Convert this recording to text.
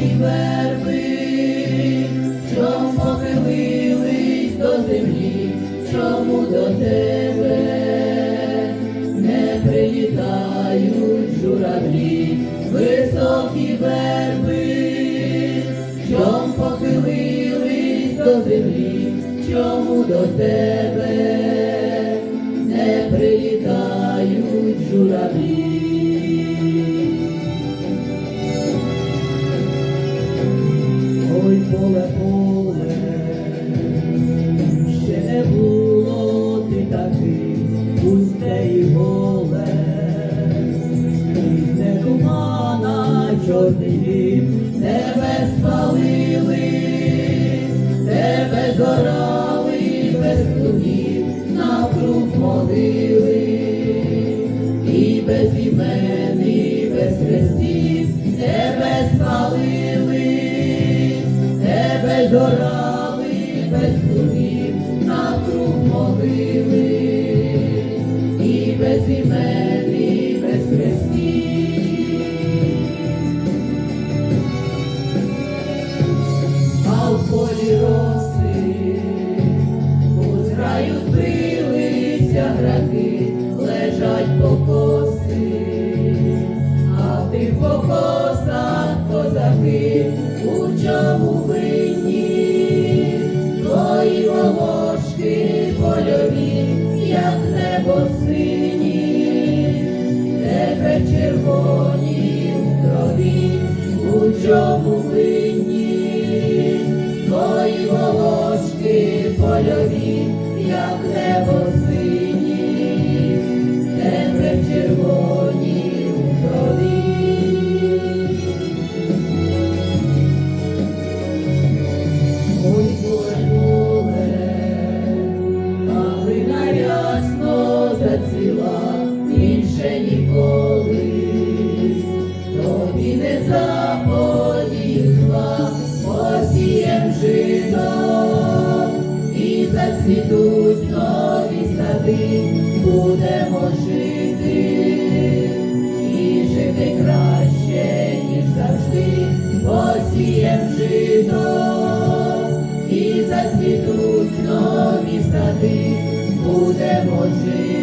Верби, чом похилились до землі, чому до тебе не прилітають журавлі, високі верби, чом похилились до землі, чому до тебе не прилітають журавлі. Ще було ти такий, пусте і голе, не тумана чорний дім, тебе спалили, тебе зорали без плугів, навкруг могили, і без імен, і без хрестів, тебе зорали без плугів, навкруг могили, і без імен, без хрестів. А в полі роси у зграю збилися граки, лежать покоси, а в тих покосах козаки, у чому винні, волошки польові, як небо сині, тебе червоні в крові, у чому винні, твої волочки польові, як небо сині, Цвітуть нові сади, будемо жити, і жити краще, ніж завжди, посієм жито, і зацвітуть нові сади, будемо жити.